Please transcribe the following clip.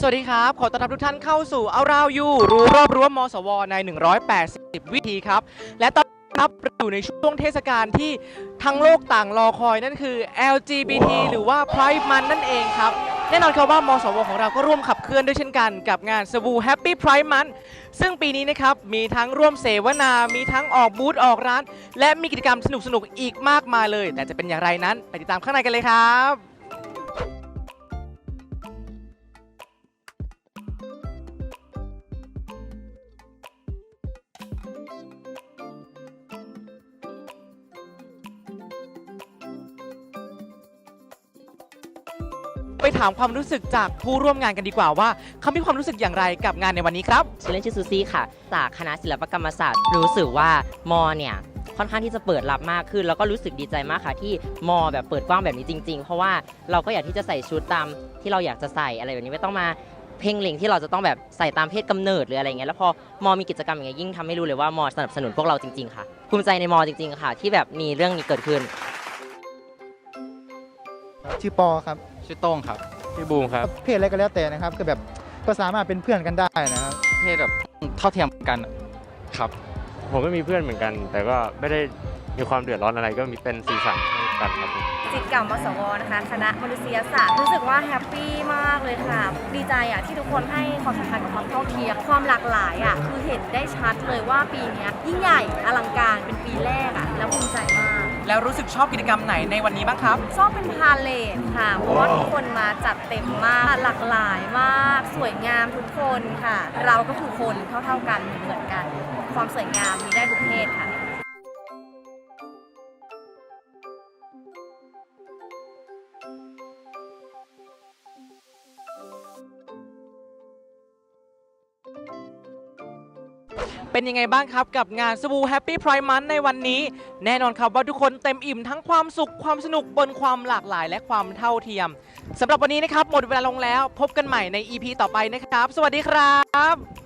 สวัสดีครับ ขอต้อนรับทุกท่านเข้าสู่เอาราวยูรู้รอบรั้วมสว ใน 180 วิธีครับ และตอนนี้ครับอยู่ในช่วงเทศกาลที่ทั้งโลกต่างรอคอยนั่นคือ LGBT หรือว่า Pride Month นั่นเองครับ แน่นอนครับว่ามสวของเราก็ร่วมขับเคลื่อนด้วยเช่นกันกับงานสบู่แฮปปี้ไพร์มันซึ่งปีนี้นะครับ มีทั้งร่วมเสวนา มีทั้งออกบูธออกร้าน และมีกิจกรรมสนุกๆ อีกมากมายเลย แต่จะเป็นอย่างไรนั้น ไปติดตามข้างในกันเลยครับ ไปถามความรู้สึกจากผู้ร่วมงานกันดีกว่าว่าเขามีความรู้สึกอย่างไรกับงานในวันนี้ครับ ชื่อเล่นชื่อซูซี่ค่ะ จากคณะศิลปกรรมศาสตร์ รู้สึกว่ามอเนี่ย ค่อนข้างที่จะเปิดรับมากขึ้น แล้วก็รู้สึกดีใจมากค่ะ ที่มอแบบเปิดกว้างแบบนี้จริง ๆ เพราะว่าเราก็อยากที่จะใส่ชุดตามที่เราอยากจะใส่อะไรแบบนี้ไม่ต้องมาเพ่งเล็งที่เราจะต้องแบบใส่ตามเพศกำเนิดหรืออะไรเงี้ยแล้วพอมอมีกิจกรรมอย่างเงี้ยยิ่งทำให้รู้เลยว่ามอสนับสนุนพวกเราจริงๆค่ะภูมิใจในมอจริงๆค่ะ ที่แบบมีเรื่องนี้เกิดขึ้น ชื่อปอครับชื่อโต้งครับชื่อบูมครับเพศอะไรก็แล้วแต่นะครับคือแบบก็สามารถเป็นเพื่อนกันได้นะครับเพศแบบเท่าเทียมกันครับ ผมก็มีเพื่อนเหมือนกัน แต่ก็ไม่ได้มีความเดือดร้อนอะไรก็มีเป็นสีสันให้กันครับผมจิตเก่ามสวนะคะคณะมนุษยศาสตร์รู้สึกว่าแฮปปี้มากเลยค่ะ ดีใจอะที่ทุกคนให้ความสำคัญกับความเท่าเทียมความหลากหลายอะคือเห็นได้ชัดเลยว่าปีเนี้ยยิ่งใหญ่อลังการเป็นปี แล้วรู้สึกชอบกิจกรรมไหนในวันนี้บ้างครับ ชอบเป็นพาเลทค่ะ เพราะว่าทุกคนมาจัดเต็มมากหลากหลายมาก สวยงามทุกคนค่ะ เราก็ทุกคนเท่าๆกันเหมือนกัน ความสวยงามมีได้ทุกเพศค่ะ เป็นยังไงบ้างครับกับงานสบู่แฮปปี้ไพร์มันในวันนี้ แน่นอนครับว่าทุกคนเต็มอิ่มทั้งความสุขความสนุกบนความหลากหลายและความเท่าเทียมสำหรับวันนี้นะครับหมดเวลาลงแล้ว พบกันใหม่ใน EP ต่อไปนะครับ สวัสดีครับ